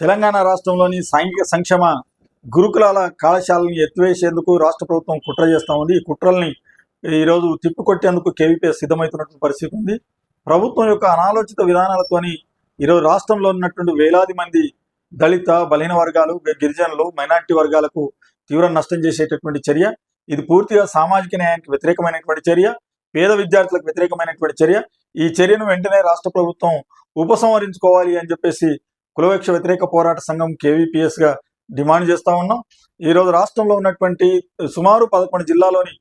తెలంగాణ రాష్ట్రంలోని సాంఘిక సంక్షేమ గురుకులాల కళాశాలను ఎత్తివేసేందుకు రాష్ట్ర ప్రభుత్వం కుట్ర చేస్తూ ఉంది. ఈ కుట్రల్ని ఈరోజు తిప్పికొట్టేందుకు కేవీపీఎస్ సిద్ధమవుతున్నటువంటి పరిస్థితి ఉంది. ప్రభుత్వం యొక్క అనాలోచిత విధానాలతోని ఈరోజు రాష్ట్రంలో ఉన్నటువంటి వేలాది మంది దళిత బలహీన వర్గాలు గిరిజనులు మైనార్టీ వర్గాలకు తీవ్ర నష్టం చేసేటటువంటి చర్య. ఇది పూర్తిగా సామాజిక న్యాయానికి వ్యతిరేకమైనటువంటి చర్య. పేద విద్యార్థులకు వ్యతిరేకమైనటువంటి చర్య. ఈ చర్యను వెంటనే రాష్ట్ర ప్రభుత్వం ఉపసంహరించుకోవాలి అని చెప్పేసి కులవృక్ష వ్యతిరేక పోరాట సంఘం కేవీపీఎస్గా డిమాండ్ చేస్తా ఉన్నాం. ఈ రోజు రాష్ట్రంలో ఉన్నటువంటి సుమారు పదకొండు జిల్లాలోని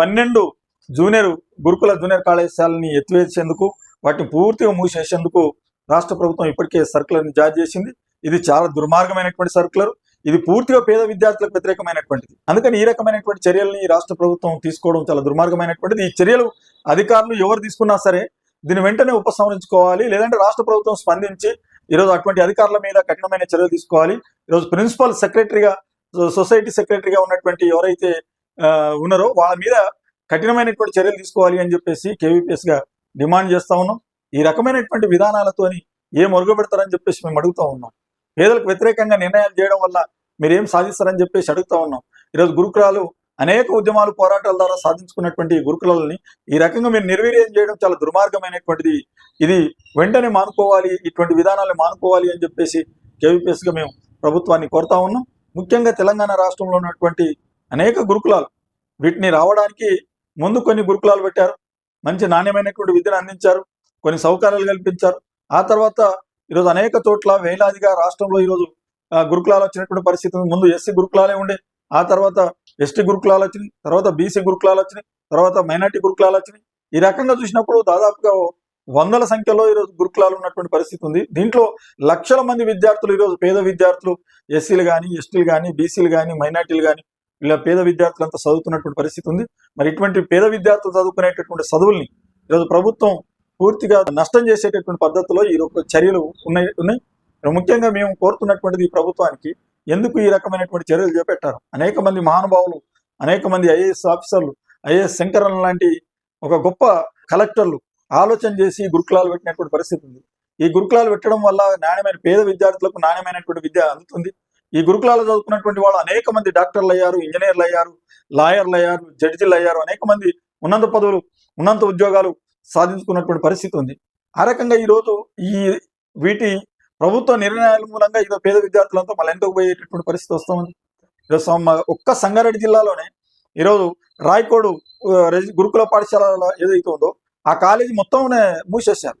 పన్నెండు జూనియర్ గురుకుల జూనియర్ కళాశాలని ఎత్తివేసేందుకు వాటిని పూర్తిగా మూసేసేందుకు రాష్ట్ర ప్రభుత్వం ఇప్పటికే సర్కులర్ని జారీ చేసింది. ఇది చాలా దుర్మార్గమైనటువంటి సర్కులర్. ఇది పూర్తిగా పేద విద్యార్థులకు వ్యతిరేకమైనటువంటిది. అందుకని ఈ రకమైనటువంటి చర్యల్ని రాష్ట్ర ప్రభుత్వం తీసుకోవడం చాలా దుర్మార్గమైనటువంటిది. ఈ చర్యలు అధికారులు ఎవరు తీసుకున్నా సరే దీన్ని వెంటనే ఉపసంహరించుకోవాలి. లేదంటే రాష్ట్ర ప్రభుత్వం స్పందించి ఈరోజు అటువంటి అధికారుల మీద కఠినమైన చర్యలు తీసుకోవాలి. ఈరోజు ప్రిన్సిపల్ సెక్రటరీగా సొసైటీ సెక్రటరీగా ఉన్నటువంటి ఎవరైతే ఉన్నారో వాళ్ళ మీద కఠినమైనటువంటి చర్యలు తీసుకోవాలి అని చెప్పేసి కేవీపీఎస్గా డిమాండ్ చేస్తా ఉన్నాం. ఈ రకమైనటువంటి విధానాలతోని ఏం పెడతారని చెప్పేసి మేము అడుగుతా ఉన్నాం. పేదలకు వ్యతిరేకంగా నిర్ణయాలు చేయడం వల్ల మీరు ఏం సాధిస్తారని చెప్పేసి అడుగుతా ఉన్నాం. ఈరోజు గురుకులాలు అనేక ఉద్యమాలు పోరాటాల ద్వారా సాధించుకున్నటువంటి గురుకులని గురుకులాలని ఈ రకంగా మీరు నిర్వీర్యం చేయడం చాలా దుర్మార్గమైనటువంటిది. ఇది వెంటనే మానుకోవాలి ఇటువంటి విధానాలను మానుకోవాలి అని చెప్పేసి కేవీపీఎస్గా మేము ప్రభుత్వాన్ని కోరుతా ఉన్నాం. ముఖ్యంగా తెలంగాణ రాష్ట్రంలో ఉన్నటువంటి అనేక గురుకులాలు వీటిని రావడానికి ముందు కొన్ని గురుకులాలు పెట్టారు. మంచి నాణ్యమైనటువంటి విద్యను అందించారు కొన్ని సౌకర్యాలు కల్పించారు. ఆ తర్వాత ఈరోజు అనేక చోట్ల వేలాదిగా రాష్ట్రంలో ఈరోజు గురుకులాలు వచ్చినటువంటి పరిస్థితి ముందు ఎస్సీ గురుకులాలే ఉండే. ఆ తర్వాత ఎస్టీ గురుకులాలు వచ్చినాయి తర్వాత బీసీ గురుకులాలు వచ్చినాయి తర్వాత మైనార్టీ గురుకులాలు వచ్చినాయి. ఈ రకంగా చూసినప్పుడు దాదాపుగా వందల సంఖ్యలో ఈరోజు గురుకులాలు ఉన్నటువంటి పరిస్థితి ఉంది. దీంట్లో లక్షల మంది విద్యార్థులు ఈరోజు పేద విద్యార్థులు ఎస్సీలు కానీ ఎస్టీలు కానీ బీసీలు కానీ మైనార్టీలు కానీ ఇలా పేద విద్యార్థులంతా చదువుతున్నటువంటి పరిస్థితి ఉంది. మరి ఇటువంటి పేద విద్యార్థులు చదువుకునేటటువంటి చదువుల్ని ఈరోజు ప్రభుత్వం పూర్తిగా నష్టం చేసేటటువంటి పద్ధతిలో ఈ చర్యలు ఉన్నాయి ఉన్నాయి. ముఖ్యంగా మేము కోరుతున్నటువంటిది ఈ ప్రభుత్వానికి ఎందుకు ఈ రకమైనటువంటి చర్యలు చేపట్టారు? అనేక మంది మహానుభావులు అనేక మంది ఐఏఎస్ ఆఫీసర్లు ఐఏఎస్ శంకరన్ లాంటి ఒక గొప్ప కలెక్టర్లు ఆలోచన చేసి గురుకులాలు పెట్టినటువంటి పరిస్థితి ఉంది. ఈ గురుకులాలు పెట్టడం వల్ల నాణ్యమైన పేద విద్యార్థులకు నాణ్యమైనటువంటి విద్య అందుతుంది. ఈ గురుకులాలు చదువుకున్నటువంటి వాళ్ళు అనేక మంది డాక్టర్లు అయ్యారు ఇంజనీర్లు అయ్యారు లాయర్లు అయ్యారు జడ్జిలు అయ్యారు అనేక మంది ఉన్నత పదవులు ఉన్నంత ఉద్యోగాలు సాధించుకున్నటువంటి పరిస్థితి ఉంది. ఆ రకంగా ఈ రోజు ఈ వీటి ప్రభుత్వ నిర్ణయాల మూలంగా ఈరోజు పేద విద్యార్థులంతా మళ్ళీ ఎంతకు పోయేటటువంటి పరిస్థితి వస్తుంది. ఈరోజు ఒక్క సంగారెడ్డి జిల్లాలోనే ఈరోజు రాయకోడు గురుకుల పాఠశాల ఏదైతే ఉందో ఆ కాలేజీ మొత్తం మూసేశారు.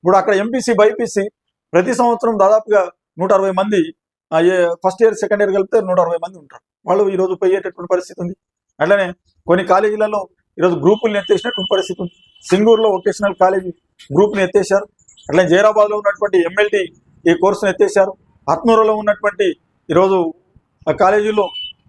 ఇప్పుడు అక్కడ ఎంపీసీ బైపీసీ ప్రతి సంవత్సరం దాదాపుగా నూట అరవై మంది ఫస్ట్ ఇయర్ సెకండ్ ఇయర్ కలిపితే నూట అరవై మంది ఉంటారు. వాళ్ళు ఈ రోజు పోయేటటువంటి పరిస్థితి ఉంది. అట్లనే కొన్ని కాలేజీలలో ఈరోజు గ్రూపుల్ని ఎత్తేసినటువంటి పరిస్థితి ఉంది. సింగూరులో వొకేషనల్ కాలేజీ గ్రూప్ని ఎత్తేసారు అట్లనే జైరాబాద్లో ఉన్నటువంటి ఎంఎల్టీ ఈ కోర్సును ఎత్తేసారు ఆత్మూరులో ఉన్నటువంటి ఈరోజు ఆ కాలేజీలో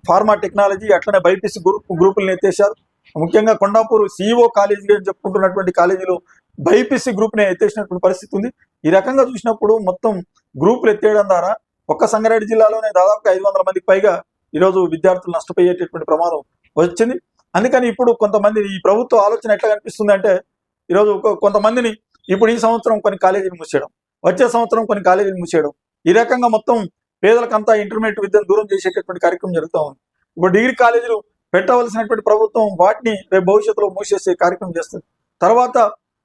ఫార్మా టెక్నాలజీ అట్లనే బైపీసీ గ్రూప్ గ్రూపులను ఎత్తేసారు ముఖ్యంగా కొండాపూర్ సిఇఓ కాలేజీ అని చెప్పుకుంటున్నటువంటి కాలేజీలో బైపీసీ గ్రూప్ని ఎత్తేసినటువంటి పరిస్థితి ఉంది. ఈ రకంగా చూసినప్పుడు మొత్తం గ్రూపులు ఎత్తేయడం ద్వారా ఒక్క సంగారెడ్డి జిల్లాలోనే దాదాపుగా ఐదు వందల మందికి పైగా ఈరోజు విద్యార్థులు నష్టపోయేటటువంటి ప్రమాదం వచ్చింది. అందుకని ఇప్పుడు కొంతమంది ఈ ప్రభుత్వ ఆలోచన ఎట్లా కనిపిస్తుంది అంటే ఈరోజు కొంతమందిని ఇప్పుడు ఈ సంవత్సరం కొన్ని కాలేజీలు మూసేయడం. వచ్చే సంవత్సరం కొన్ని కాలేజీలు మూసేయడం. ఈ రకంగా మొత్తం పేదలకంతా ఇంటర్మీడియట్ విద్యను దూరం చేసేటటువంటి కార్యక్రమం జరుగుతూ ఉంది. ఇప్పుడు డిగ్రీ కాలేజీలు పెట్టవలసినటువంటి ప్రభుత్వం వాటిని రేపు భవిష్యత్తులో మూసేసే కార్యక్రమం చేస్తుంది. తర్వాత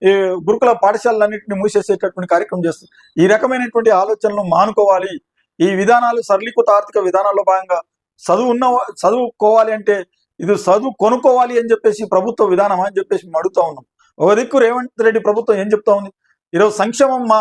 ఈ గురుకుల పాఠశాలలన్నింటినీ మూసేసేటటువంటి కార్యక్రమం చేస్తుంది. ఈ రకమైనటువంటి ఆలోచనలు మానుకోవాలి. ఈ విధానాలు సరళీకృత ఆర్థిక విధానాల్లో భాగంగా చదువు ఉన్న చదువుకోవాలి అంటే ఇది చదువు కొనుక్కోవాలి అని చెప్పేసి ప్రభుత్వ విధానం అని చెప్పేసి మేము అడుగుతా ఉన్నాం. ఒక దిక్కు రేవంత్ రెడ్డి ప్రభుత్వం ఏం చెప్తా ఉంది? ఈరోజు సంక్షేమం మా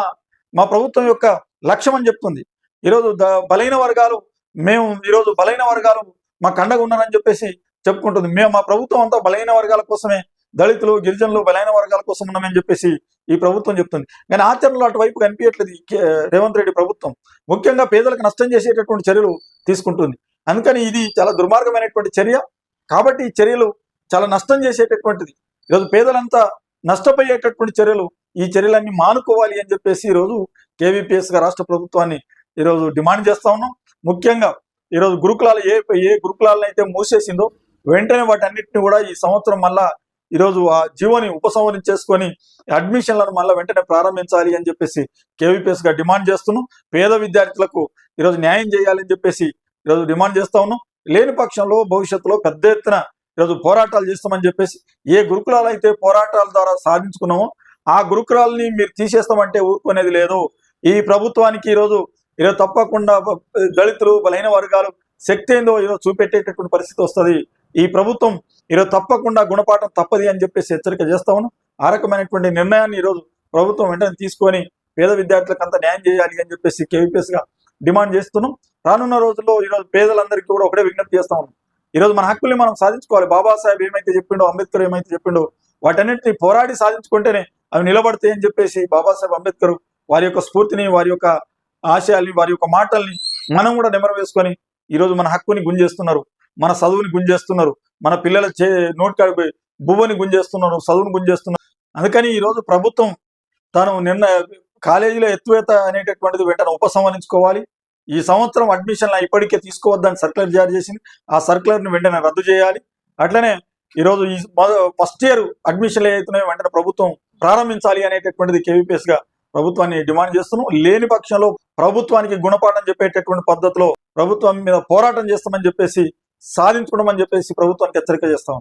మా ప్రభుత్వం యొక్క లక్ష్యం అని చెప్తుంది. ఈరోజు ద- బలైన వర్గాలు మేము ఈరోజు బలైన వర్గాలు మా కండగా ఉన్నారని చెప్పేసి చెప్పుకుంటుంది. మేము మా ప్రభుత్వం అంతా బలైన వర్గాల కోసమే దళితులు గిరిజనులు బలైన వర్గాల కోసం ఉన్నామని చెప్పేసి ఈ ప్రభుత్వం చెప్తుంది. కానీ ఆచరణలో అటువైపు కనిపించట్లేదు కే- రేవంత్ రెడ్డి ప్రభుత్వం. ముఖ్యంగా పేదలకు నష్టం చేసేటటువంటి చర్యలు తీసుకుంటుంది. అందుకని ఇది చాలా దుర్మార్గమైనటువంటి చర్య. కాబట్టి ఈ చర్యలు చాలా నష్టం చేసేటటువంటిది. ఈరోజు పేదలంతా నష్టపోయేటటువంటి చర్యలు ఈ చర్యలన్నీ మానుకోవాలి అని చెప్పేసి ఈరోజు కేవీపీఎస్గా రాష్ట్ర ప్రభుత్వాన్ని ఈరోజు డిమాండ్ చేస్తా ఉన్నాం. ముఖ్యంగా ఈరోజు గురుకులాలు ఏ ఏ గురుకులాలను అయితే మూసేసిందో వెంటనే వాటన్నిటిని కూడా ఈ సంవత్సరం మళ్ళా ఈరోజు ఆ జీవోని ఉపసంహరించేసుకొని అడ్మిషన్లను మళ్ళీ వెంటనే ప్రారంభించాలి అని చెప్పేసి కేవీపీఎస్గా డిమాండ్ చేస్తున్నాం. పేద విద్యార్థులకు ఈరోజు న్యాయం చేయాలని చెప్పేసి ఈరోజు డిమాండ్ చేస్తా ఉన్నాం. లేని పక్షంలో భవిష్యత్తులో పెద్ద ఎత్తున ఈరోజు పోరాటాలు చేస్తామని చెప్పేసి ఏ గురుకులాలు అయితే పోరాటాల ద్వారా సాధించుకున్నామో ఆ గురుకులాలని మీరు తీసేస్తామంటే ఊరుకునేది లేదు. ఈ ప్రభుత్వానికి ఈరోజు ఈరోజు తప్పకుండా దళితులు బలహీన వర్గాలు శక్తి ఏందో ఈరోజు చూపెట్టేటటువంటి పరిస్థితి వస్తుంది. ఈ ప్రభుత్వం ఈరోజు తప్పకుండా గుణపాఠం తప్పది అని చెప్పేసి హెచ్చరిక చేస్తా ఉన్నాం. ఆ రకమైనటువంటి నిర్ణయాన్ని ఈరోజు ప్రభుత్వం వెంటనే తీసుకొని పేద విద్యార్థులకు అంతా న్యాయం చేయాలి అని చెప్పేసి కేవీపీఎస్గా డిమాండ్ చేస్తున్నాం. రానున్న రోజుల్లో ఈరోజు పేదలందరికీ కూడా ఒకటే విజ్ఞప్తి చేస్తా ఉన్నాం. ఈరోజు మన హక్కుల్ని మనం సాధించుకోవాలి. బాబాసాహెబ్ ఏమైతే చెప్పిండో అంబేద్కర్ ఏమైతే చెప్పిండో వాటన్నింటినీ పోరాడి సాధించుకుంటేనే అవి నిలబడతాయి అని చెప్పేసి బాబాసాహెబ్ అంబేద్కర్ వారి యొక్క స్ఫూర్తిని వారి యొక్క ఆశయాల్ని వారి యొక్క మాటల్ని మనం కూడా నెమరు వేసుకొని ఈరోజు మన హక్కుని గుంజేస్తున్నారు మన చదువుని గుంజేస్తున్నారు మన పిల్లల చే నోటికాడిపోయి బువ్వని గుంజేస్తున్నారు చదువుని గుంజేస్తున్నారు. అందుకని ఈరోజు ప్రభుత్వం తాను నిన్న కాలేజీలో ఎత్తువేత అనేటటువంటిది వెంటనే ఉపసంహరించుకోవాలి. ఈ సంవత్సరం అడ్మిషన్లు ఇప్పటికే తీసుకోవద్దని సర్క్యులర్ జారీ చేసింది. ఆ సర్క్యులర్ని వెంటనే రద్దు చేయాలి. అట్లనే ఈరోజు ఈ ఫస్ట్ ఇయర్ అడ్మిషన్లు ఏవైతున్నాయో వెంటనే ప్రభుత్వం ప్రారంభించాలి అనేటటువంటిది కేవీపీఎస్గా ప్రభుత్వాన్ని డిమాండ్ చేస్తున్నాం. లేని పక్షంలో ప్రభుత్వానికి గుణపాఠం చెప్పేటటువంటి పద్ధతిలో ప్రభుత్వం మీద పోరాటం చేస్తామని చెప్పేసి సాధించుకోవడం అని చెప్పేసి ప్రభుత్వానికి హెచ్చరిక చేస్తాం